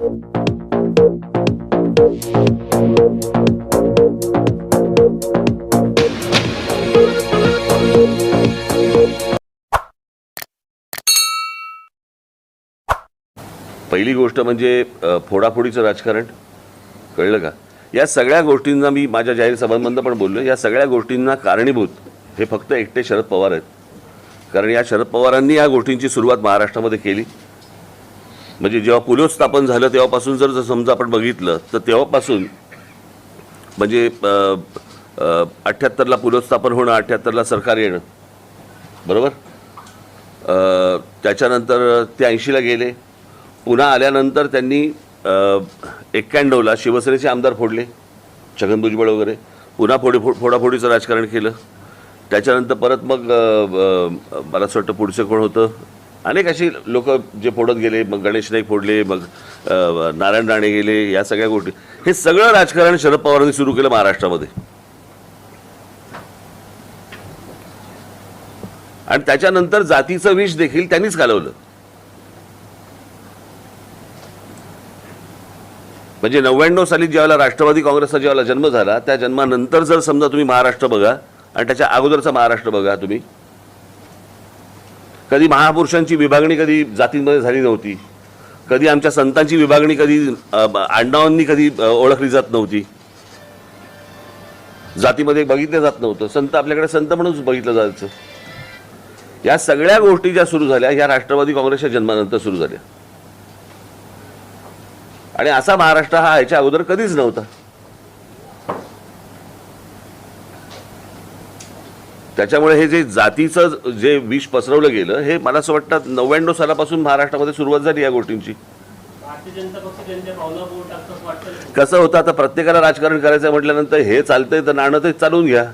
पहिली गोष्ट म्हणजे फोडाफोडीचं राजकारण. कळलं का? या सगळ्या गोष्टींना मी माझ्या जाहीर सभांमधनं पण बोललो या सगळ्या गोष्टींना कारणीभूत हे फक्त एकटे शरद पवार आहेत. कारण या शरद पवारांनी या गोष्टींची सुरुवात महाराष्ट्रामध्ये केली. म्हणजे जेव्हा पुलोत्स्थापन झालं तेव्हापासून जर जर समजा आपण बघितलं तर तेव्हापासून म्हणजे अठ्ठ्याहत्तरला पुलोत्स्थापन होणं अठ्ठ्याहत्तरला सरकार येणं. बरोबर? त्याच्यानंतर ते ऐंशीला गेले. पुन्हा आल्यानंतर त्यांनी एक्क्याण्णवला शिवसेनेचे आमदार फोडले छगन भुजबळ वगैरे. पुन्हा फोडी फो फोडाफोडीचं राजकारण केलं. त्याच्यानंतर परत मग मला असं वाटतं पुढचं कोण होतं? अनेक अशी लोक जे फोडत गेले मग गणेश नाईक फोडले मग नारायण राणे गेले या सगळ्या गोष्टी. हे सगळं राजकारण शरद पवारांनी सुरू केलं महाराष्ट्रामध्ये. आणि त्याच्यानंतर जातीचं विष देखील त्यांनीच घालवलं. म्हणजे नव्याण्णव साली ज्यावेळेला राष्ट्रवादी काँग्रेसचा ज्यावेळेला जन्म झाला त्या जन्मानंतर जर समजा तुम्ही महाराष्ट्र बघा आणि त्याच्या अगोदरचा महाराष्ट्र बघा तुम्ही कधी महापुरुषांची विभागणी कधी जातींमध्ये झाली नव्हती. कधी आमच्या संतांची विभागणी कधी अ, आडनावांनी कधी ओळखली जात नव्हती. जातीमध्ये बघितलं जात नव्हतं. संत आपल्याकडे संत म्हणूनच बघितलं जायचं. या सगळ्या गोष्टी ज्या सुरू झाल्या ह्या राष्ट्रवादी काँग्रेसच्या जन्मानंतर सुरू झाल्या. आणि असा महाराष्ट्र हा ह्याच्या अगोदर कधीच नव्हता. त्याच्यामुळे हे जे जातीचं जे विष पसरवलं गेलं हे मला असं वाटतं नव्याण्णव सालापासून महाराष्ट्रामध्ये सुरुवात झाली या गोष्टींची. कसं होतं आता प्रत्येकाला राजकारण करायचं म्हटल्यानंतर हे चालतंय तर नाणं ते चालवून घ्या.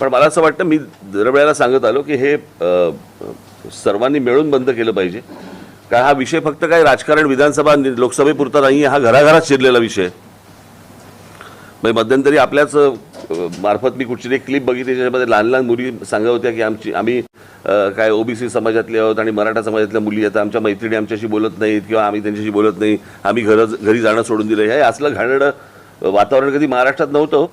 पण मला असं वाटतं मी दरवेळेला सांगत आलो की हे सर्वांनी मिळून बंद केलं पाहिजे. का हा विषय फक्त काय राजकारण विधानसभा लोकसभेपुरता नाही हा घराघरात शिरलेला विषय आहे. म्हणजे मध्यंतरी आपल्याच मार्फत मी कुठची एक क्लिप बघितली त्याच्यामध्ये लहान लहान मुली सांगत होत्या की आमची आम्ही काय ओबीसी समाजातले आहोत आणि मराठा समाजातल्या मुली आहेत आमच्या मैत्रिणी आमच्याशी बोलत नाहीत किंवा आम्ही त्यांच्याशी बोलत नाही आम्ही घर घरी जाणं सोडून दिलं. हे असलं घाणेरडं वातावरण कधी महाराष्ट्रात नव्हतं.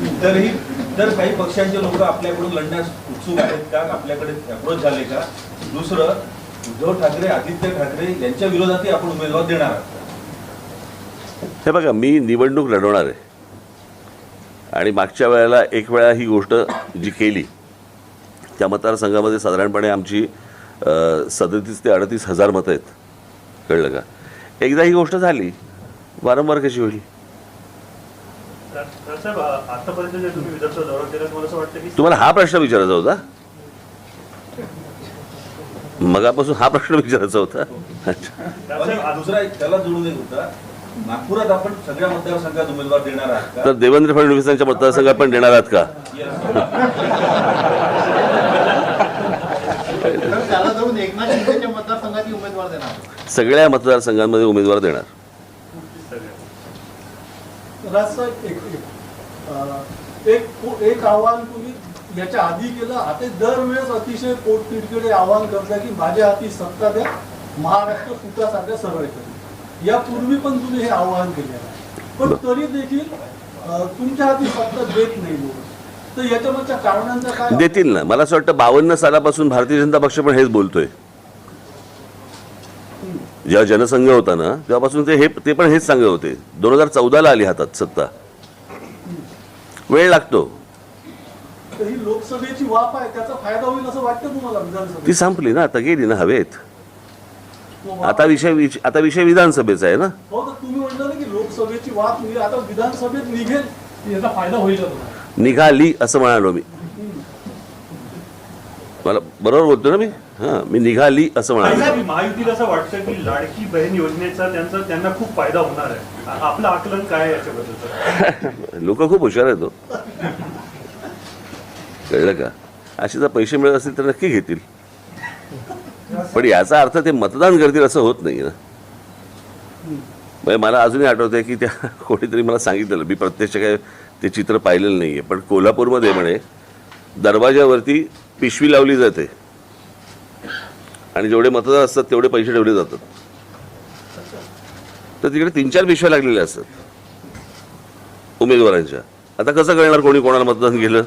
तरी इतरही इतर काही पक्षांचे लोक आपल्याकडून लढण्यास उत्सुक आहेत का? आपल्याकडे अप्रोच झाले का? दुसरं उद्धव ठाकरे आदित्य ठाकरे यांच्या विरोधातही आपण उमेदवार देणार आहोत. हे बघा मी निवडणूक लढवणार आहे. आणि मागच्या वेळेला एक वेळा ही गोष्ट जी केली त्या मतदारसंघामध्ये साधारणपणे आमची सदतीस ते अडतीस हजार मतं आहेत. कळलं का? एकदा ही गोष्ट झाली वारंवार कशी होईल? साहेब आतापर्यंत जे तुम्ही विदर्भ दौरा केला मला असं वाटतं की तुम्हाला हा प्रश्न विचारायचा होता? मगापासून हा प्रश्न विचारायचा होता. अच्छा. दुसरा एक त्याला जोडून होता. नागपुरात आपण सगळ्या मतदारसंघात उमेदवार देणार आहात का? तर देवेंद्र फडणवीसांच्या मतदारसंघात पण देणार आहात का? तर त्याला धरून एकनाथ शिंदेच्या मतदारसंघातील उमेदवार देणार सगळ्या मतदारसंघांमध्ये उमेदवार देणार. एक एक अं, एक पो- एक आव्हान तुम्ही याच्या आधी केलं. आता दरवेळेस अतिशय पोटतिडकीने आव्हान करता की माझ्या हाती सत्ता द्या. महाराष्ट्र सुटासारख्या सरळ करेल यापूर्वी पण तुम्ही हे आव्हान केलेलं आहे. पण तरी देखील तुमच्या हाती सत्ता देत नाही तर याच्यामागच्या कारणांचा काय देतील ना. मला असं वाटतं बावन्न सालापासून भारतीय जनता पक्ष पण हेच बोलतोय. जेव्हा जनसंघ होता ना तेव्हापासून ते हे ते पण हेच सांगत होते. दोन हजार चौदाला आली हातात सत्ता. वेळ लागतो. लोकसभेची वाफ आहे त्याचा फायदा होईल असं वाटतं तुम्हाला ती संपली ना. आता गेली ना हवेत. आता विषय आता विषय विधानसभेचा आहे ना? हो तर तुम्ही म्हटलं ना की लोकसभेची वाफ निघेल. आता विधानसभेत निघेल याचा फायदा होईल का तुम्हाला? निघाली असं म्हणालो मी. मला बरोबर बोलतो ना मी? हां मी निघाली असं म्हणालो. महायुतीला असं वाटतं की लाडकी बहीण योजनेचा त्यांचा त्यांना खूप फायदा होणार आहे. आपलं आकलन काय आहे याच्याबद्दलचं लोक खूप हुशार आहेत हो. कळलं का? असे जर पैसे मिळत असतील तर नक्की घेतील. पण याचा अर्थ ते मतदान करतील असं होत नाही ना. म्हणजे मला अजूनही आठवत आहे की त्या कोणीतरी मला सांगितलेलं मी प्रत्यक्ष काय ते चित्र पाहिलेलं नाही आहे पण कोल्हापूरमध्ये म्हणे दरवाजावरती पिशवी लावली जाते. आणि जेवढे मतदार असतात तेवढे पैसे ठेवले जातात. तर तिकडे तीन चार पिशव्या लागलेल्या असतात. उमेदवारांच्या. आता कसं कळणार कोणी कोणाला मतदान केलं?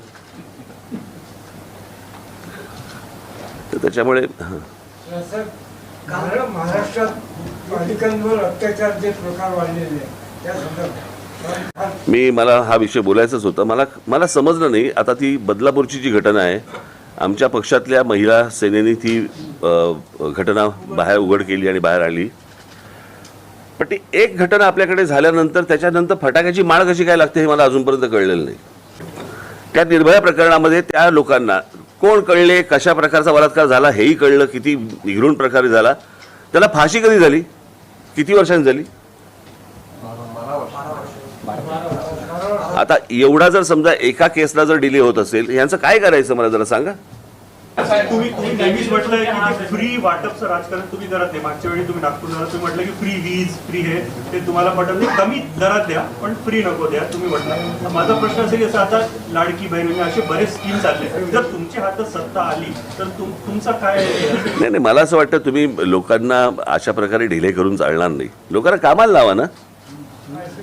तर त्याच्यामुळे महाराष्ट्रात बालिकांवर अत्याचार जे प्रकार वाढलेले आहेत त्या संदर्भात मी मला हा विषय बोलायचाच होता. मला मला समजलं नाही. आता ती बदलापूरची जी घटना आहे आमच्या पक्षातल्या महिला सेनेने ती घटना बाहेर उघड केली आणि बाहेर आली पण ती एक घटना आपल्याकडे झाल्यानंतर त्याच्यानंतर फटाक्याची माळ कशी काय लागते हे मला अजूनपर्यंत कळलेलं नाही. त्या निर्भया प्रकरणामध्ये त्या लोकांना कोण कळले कशा प्रकारचा बलात्कार झाला हेही कळलं किती निघरून प्रकारे झाला. त्याला फाशी कधी झाली? किती वर्षांनी झाली? आता एवढा जर समजा एका केसला जर डिले होत असेल यांचं काय करायचं मला जरा सांगा? तुम्ही तुम्ही नेहमीच म्हटलंय की फ्री वाटपचं राजकारण तुम्ही करत नाही. मागच्या वेळी तुम्ही नागपूर तुम्ही म्हटलं की फ्री वीज फ्री हे ते तुम्हाला पटत नाही. कमी दरात द्या पण फ्री नको द्या तुम्ही म्हटलं. माझा प्रश्न असेल की असं आता लाडकी बहीण म्हणजे असे बरेच स्कीम चालले जर तुमच्या हातात सत्ता आली तर तुमचा काय नाही नाही मला असं वाटतं तुम्ही लोकांना अशा प्रकारे ढिले करून चालणार नाही. लोकांना कामाला लावा ना.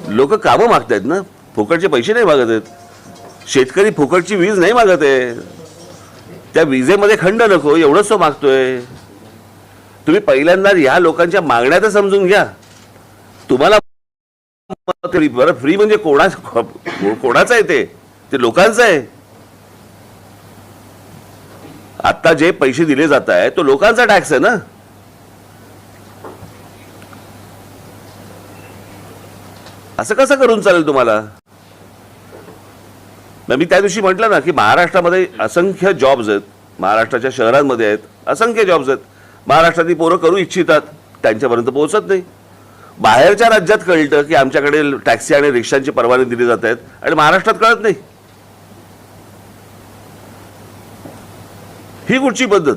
लोक कामं मागतायत ना. फुकटचे पैसे नाही मागत आहेत. शेतकरी फुकटची वीज नाही मागत आहे. त्या विजेमध्ये खंड नको एवढंच तो मागतोय. तुम्ही पहिल्यांदा ह्या लोकांच्या मागण्या तर समजून घ्या. तुम्हाला बरं फ्री म्हणजे कोणा कोणाचं आहे ते? ते लोकांचं आहे. आता जे पैसे दिले जात आहे तो लोकांचा टॅक्स आहे ना? असं कसं करून चालेल तुम्हाला? मग मी त्या दिवशी म्हटलं ना की महाराष्ट्रामध्ये असंख्य जॉब्स आहेत. महाराष्ट्राच्या शहरांमध्ये आहेत. असंख्य जॉब्स आहेत. महाराष्ट्रातली पोरं करू इच्छितात. त्यांच्यापर्यंत पोहोचत नाही. बाहेरच्या राज्यात कळतं की आमच्याकडे टॅक्सी आणि रिक्षांची परवाने दिली जात आहेत आणि महाराष्ट्रात कळत नाही. ही कुठची पद्धत?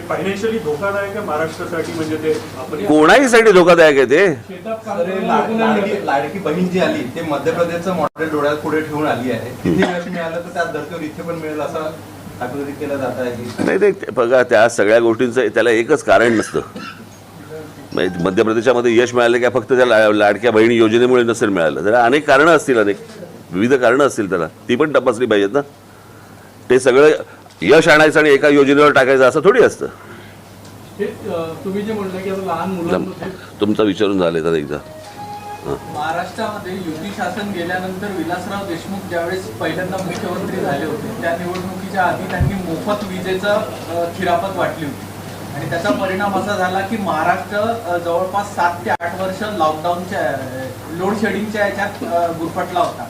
फायनान्शियली धोकादायक आहे महाराष्ट्रासाठी म्हणजे ते आपण कोणाही साठी धोकादायक आहे ते? लाडकी लाडकी बहीण जी आली ते मध्य प्रदेशचं मॉडेल डोळ्यात पुढे ठेवून आली आहे. तिथे यश मिळालं तर धर्तीवर इथे पण मिळेल असं अभिवृद्धी केलं जात आहे. की नाही नाही ते बघा त्या सगळ्या गोष्टींचं त्याला एकच कारण नसतं. म्हणजे मध्य प्रदेशामध्ये यश मिळालं काय फक्त त्या ला- लाडक्या बहिणी योजनेमुळे नसेल मिळालं. त्याला अनेक कारणं असतील अनेक. विविध कारणं असतील त्याला. ती पण तपासली पाहिजेत ना. ते सगळं यश आणायचं आणि एका योजनेवर टाकायचं असं थोडी असतं. तुम्ही जे म्हणलं की लहान मुलांमध्ये तुमचं विचारून झालं तर एकदा. महाराष्ट्रामध्ये युती शासन गेल्यानंतर विलासराव देशमुख ज्यावेळेस पहिल्यांदा मुख्यमंत्री झाले होते त्या निवडणुकीच्या आधी त्यांनी मोफत विजेचं खिरापत वाटली होती. आणि त्याचा परिणाम असा झाला की महाराष्ट्र जवळपास सात ते आठ वर्ष लॉकडाऊनच्या लोड शेडिंगच्या याच्यात गुरफटला होता.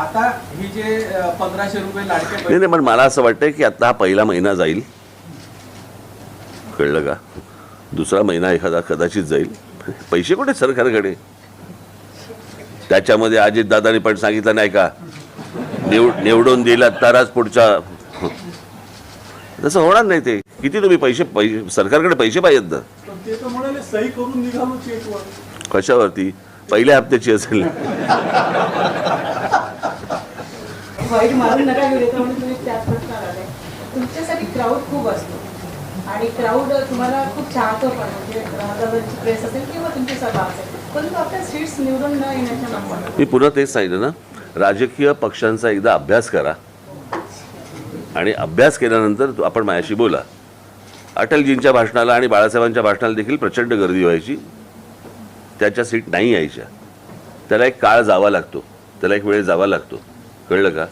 आता ही जे पंधराशे रुपये लाडके नाही पण मला असं वाटतं की आता हा पहिला महिना जाईल. कळलं का? दुसरा महिना एखादा कदाचित जाईल. पैसे कुठे सरकारकडे त्याच्यामध्ये अजितदादांनी पण सांगितलं नाही का? निवडून दिला तरच पुढचा तसं होणार नाही ते. किती तुम्ही पैसे पैसे सरकारकडे पैसे पाहिजेत ना? कशावरती? पहिल्या हप्त्याची असेल. तुमच्यासाठी क्राऊड खूप असतो. आणि क्राऊड तुम्हाला खूप चाहतं पण म्हणजे राहदाबादची प्रेस असेल किंवा तुमची सभा असेल. परंतु आपल्या सीट्स निवडून न येण्याच्या नंबर मी पुन्हा तेच सांगितलं ना राजकीय पक्षांचा एकदा अभ्यास करा. आणि अभ्यास केल्यानंतर तू- आपण माझ्याशी बोला. अटलजींच्या भाषणाला आणि बाळासाहेबांच्या भाषणाला देखील प्रचंड गर्दी व्हायची. त्याच्या सीट नाही यायच्या. त्याला एक काळ जावा लागतो. त्याला एक वेळ जावा लागतो. कळलं का?